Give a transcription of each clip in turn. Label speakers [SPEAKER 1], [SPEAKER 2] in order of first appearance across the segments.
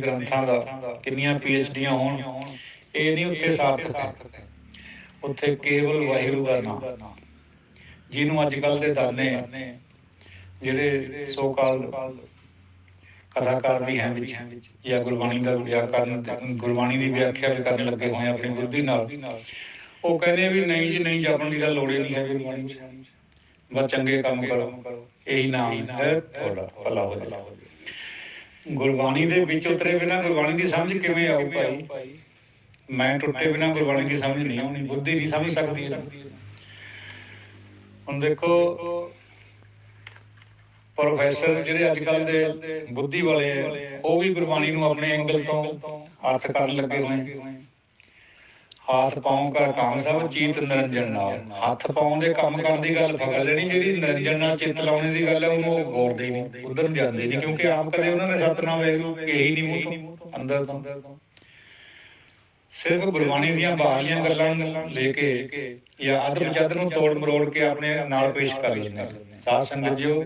[SPEAKER 1] ਗ੍ਰੰਥਾਂ ਦਾ, ਕਿੰਨੀਆਂ ਪੀਐਚਡੀਆਂ ਹੋਣ, ਇਹ ਨਹੀਂ ਉੱਥੇ ਸਾਰਥਕ ਹੈ। ਉੱਥੇ ਕੇਵਲ ਵਾਹਿਗੁਰੂ ਦਾ ਨਾਮ। ਜਿਹਨੂੰ ਅੱਜ ਕੱਲ ਦੇ ਦਾਨੇ ਜਿਹੜੇ ਸੋ ਕਾਲ ਕਥਾਕਾਰ ਵੀ ਹਨ ਵਿੱਚ, ਜਾਂ ਗੁਰਬਾਣੀ ਦਾ ਵਿਆਕਰਨ, ਗੁਰਬਾਣੀ ਦੀ ਵਿਆਖਿਆ ਵੀ ਕਰਨ ਲੱਗੇ ਹੋਏ ਆਪਣੀ ਬੁੱਧੀ ਨਾਲ, ਉਹ ਕਹਿੰਦੇ ਵੀ ਨਹੀਂ ਜੀ, ਨਹੀਂ ਜਪਣ ਦੀ ਤਾਂ ਲੋੜ ਹੀ ਨਹੀਂ ਹੈ ਗੁਰਬਾਣੀ ਬਸ ਚੰਗੇ ਕੰਮ ਕਰੋ, ਇਹੀ ਨਾਮ ਹੈ, ਤੁਹਾਡਾ ਭਲਾ ਹੋ ਜਾਏ। ਗੁਰਬਾਣੀ ਦੇ ਵਿੱਚ ਉਤਰੇ ਬਿਨਾ ਗੁਰਬਾਣੀ ਦੀ ਸਮਝ ਕਿਵੇਂ ਆਊ ਭਾਈ? ਮੈਂ ਟੁੱਟੇ ਬਿਨਾ ਗੁਰਬਾਣੀ ਦੀ ਸਮਝ ਨਹੀਂ ਆਉਣੀ ਬੁੱਧੀ ਨਹੀਂ ਸਮਝ ਸਕਦੀ। ਹੁਣ ਦੇਖੋ ਪ੍ਰੋਫੈਸਰ ਜਿਹੜੇ ਅੱਜ ਕੱਲ ਦੇ ਬੁੱਧੀ ਵਾਲੇ ਆ ਉਹ ਵੀ ਗੁਰਬਾਣੀ ਨੂੰ ਆਪਣੇ ਐਂਗਲ ਤੋਂ ਹੱਥ ਕਰਨ ਲੱਗੇ ਹੋਏ ਹੱਥ ਪਾਉਂ ਕਰ ਕੰਮ ਸਭ ਚੀਤ ਨਿਰੰਜਨ ਨਾਲ। ਹੱਥ ਪਾਉਣ ਦੇ ਕੰਮ ਕਰਨ ਦੀ ਗੱਲ ਫਗਲ ਲੈਣੀ ਜਿਹੜੀ ਨਿਰੰਜਨ ਨਾਲ ਚਿੱਤ ਲਾਉਣੇ ਦੀ ਗੱਲ ਹੈ ਉਹਨੂੰ ਗੌਰਦੇ ਨਹੀਂ, ਉਧਰ ਜਾਂਦੇ ਨਹੀਂ, ਕਿਉਂਕਿ ਆਪ ਕਦੇ ਉਹਨਾਂ ਨੇ ਸਤਨਾਮ ਵੇਖੂ ਇਹੀ ਨਹੀਂ ਮੂੰਹ ਅੰਦਰ ਤੋਂ। ਸਿਰਫ ਗੁਰਬਾਣੀ ਦੀਆਂ ਬਾਹਰੀਆਂ ਗੱਲਾਂ ਨੂੰ ਲੈ ਕੇ ਜਾਂ ਅਦਰ ਜਦ ਨੂੰ ਤੋੜ ਮਰੋੜ ਕੇ ਆਪਣੇ ਨਾਲ ਪੇਸ਼ ਕਰ ਲੈਂਦੇ ਸਾਧ ਸੰਗਤ ਜੀਓ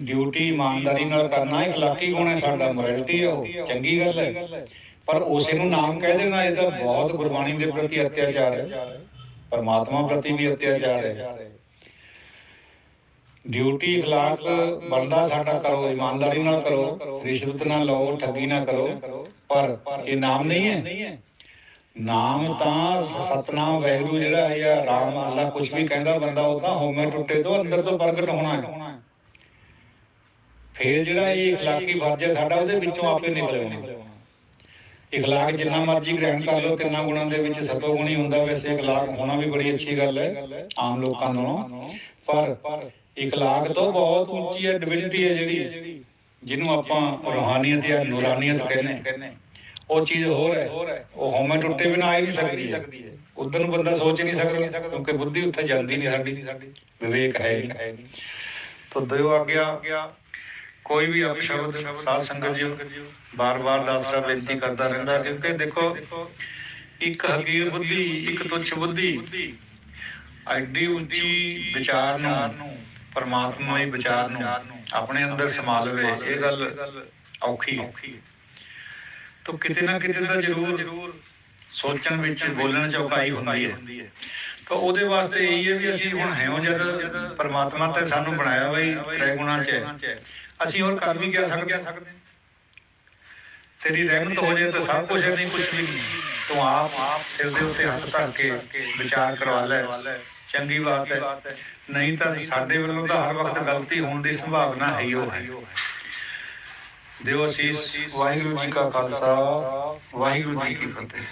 [SPEAKER 1] ਡਿਊਟੀ ਇਮਾਨਦਾਰੀ ਨਾਲ ਕਰਨਾ ਇਖਲਾਕੀ ਗੁਣ ਹੈ, ਸਾਡਾ ਮੋਰੈਲਿਟੀ ਉਹ, ਚੰਗੀ ਗੱਲ ਹੈ। ਪਰ ਉਸੇ ਨੂੰ ਨਾਮ ਕਹਿ ਦੇਣਾ ਇਹਦਾ ਬਹੁਤ ਗੁਰਬਾਣੀ ਦੇ ਪ੍ਰਤੀ ਅਤਿਆਚਾਰ ਹੈ ਪਰਮਾਤਮਾ ਪ੍ਰਤੀ ਵੀ ਅਤਿਆਚਾਰ ਹੈ ਡਿਊਟੀ ਇਖਲਾਕ ਬੰਦਾ ਸਾਡਾ ਕਰੋ ਇਮਾਨਦਾਰੀ ਨਾਲ ਕਰੋ ਰਿਸ਼ਵਤ ਨਾ ਲਓ ਠੱਗੀ ਨਾ ਕਰੋ ਪਰ ਇਹ ਨਾਮ ਨਹੀਂ ਹੈ ਨਾਮ ਤਾਂ ਸਤਨਾਮ ਵੈਗਰੂ ਜਿਹੜਾ ਹੈ ਜਾਂ ਰਾਮ ਅੱਲਾ ਕੁਝ ਵੀ ਕਹਿੰਦਾ ਬੰਦਾ ਉਹ ਤਾਂ ਹੋਮੇ ਟੁੱਟੇ ਤੋਂ ਅੰਦਰ ਤੋਂ ਪ੍ਰਗਟ ਹੋਣਾ ਹੈ ਫੇਰ ਜਿਹੜਾ ਇਹ اخلاقی ਫਰਜ਼ ਹੈ ਸਾਡਾ ਉਹਦੇ ਵਿੱਚੋਂ ਆਪੇ ਨਿਕਲ ਆਉਣਾ ਇਖਲਾਕ ਜਿੰਨਾ ਮਰਜ਼ੀ ਗ੍ਰਹਿਣ ਕਰ ਲਓ ਤਿੰਨਾਂ ਗੁਣਾਂ ਦੇ ਵਿੱਚ ਸਤੋ ਗੁਣੀ ਹੁੰਦਾ ਵੈਸੇ ਇਖਲਾਕ ਹੋਣਾ ਵੀ ਬੜੀ ਅੱਛੀ ਗੱਲ ਹੈ ਆਮ ਲੋਕਾਂ ਨਾਲੋਂ ਪਰ ਇਖਲਾਕ ਤੋਂ ਬਹੁਤ ਉੱਚੀ ਹੈ ਡਿਵਿਨਿਟੀ ਹੈ ਜਿਹੜੀ ਜਿਹਨੂੰ ਆਪਾਂ ਰੂਹਾਨੀਅਤ ਜਾਂ ਨੂਰਾਨੀਅਤ ਕਹਿੰਦੇ ਉਹ ਚੀਜ਼ ਹੋਰ ਹੈ ਉਹ ਹੋਮੇ ਟੁੱਟੇ ਬਿਨਾ ਆ ਹੀ ਨਹੀਂ ਸਕਦੀ ਹੈ। ਉਧਰ ਨੂੰ ਬੰਦਾ ਸੋਚ ਨਹੀਂ ਸਕਦਾ ਕਿਉਂਕਿ ਬੁੱਧੀ ਉੱਥੇ ਜਾਂਦੀ ਨਹੀਂ ਸਾਡੀ। ਵਿਵੇਕ ਹੈ ਨਹੀਂ। ਤੋ ਦਿਓ ਆ ਗਿਆ ਕੋਈ ਵੀ ਅਪਸ਼ਬਦ, ਸਾਧ ਸੰਗਤ ਜੀ, ਬਾਰ-ਬਾਰ ਦਾਸਰਾ ਬੇਨਤੀ ਕਰਦਾ ਰਹਿੰਦਾ, ਕਿਉਂਕਿ ਦੇਖੋ, ਇੱਕ ਹਕੀਰ ਬੁੱਧੀ, ਇੱਕ ਤੁੱਛ ਬੁੱਧੀ, ਐਡੀ ਉੱਚੀ ਵਿਚਾਰ ਨੂੰ, ਪਰਮਾਤਮਾ ਵਿਚਾਰ ਨੂੰ ਆਪਣੇ ਅੰਦਰ ਸਮਾ ਲਵੇ, ਇਹ ਗੱਲ ਔਖੀ ਤਾਂ ਕਿਤੇ ਨਾ ਕਿਤੇ ਤਾਂ ਜ਼ਰੂਰ ਸੋਚਣ ਵਿੱਚ, ਬੋਲਣ ਚ ਔਕਾਈ ਹੁੰਦੀ ਹੈ। ਤਾਂ ਉਹਦੇ ਵਾਸਤੇ ਇਹ ਹੈ ਵੀ ਅਸੀਂ ਹੁਣ ਹੈਉਂ ਜਦ ਪਰਮਾਤਮਾ ਤੇ ਸਾਨੂੰ ਬਣਾਇਆ ਬਈ ਤ੍ਰੈ ਗੁਣਾ ਚ ਹੈ। ਅਸੀਂ ਹੋਰ ਕਰ ਵੀ ਕਿਆ ਸਕਦੇ ਹਾਂ? ਤੇਰੀ ਰਹਿਮਤ ਹੋ ਜਾਏ ਤਾਂ ਸਭ ਕੁਝ ਹੈ ਨਹੀਂ ਕੁਝ ਵੀ ਨਹੀਂ। ਤੂੰ ਆਪ ਆਪ ਸਿਰ ਦੇ ਉੱਤੇ ਹੱਥ ਧਰ ਕੇ ਵਿਚਾਰ ਕਰਵਾ ਲੈ। ਚੰਗੀ ਬਾਤ ਹੈ। ਨਹੀਂ ਤਾਂ ਸਾਡੇ ਵੱਲੋਂ ਤਾਂ ਹਰ ਵਕਤ ਗਲਤੀ ਹੋਣ ਦੀ ਸੰਭਾਵਨਾ ਹੈ ਹੀ ਉਹ ਹੈ। ਦਿਓ ਅਸੀਸ ਵਾਹਿਗੁਰੂ ਜੀ ਕਾ ਖਾਲਸਾ ਵਾਹਿਗੁਰੂ ਜੀ ਕੀ ਫਤਿਹ।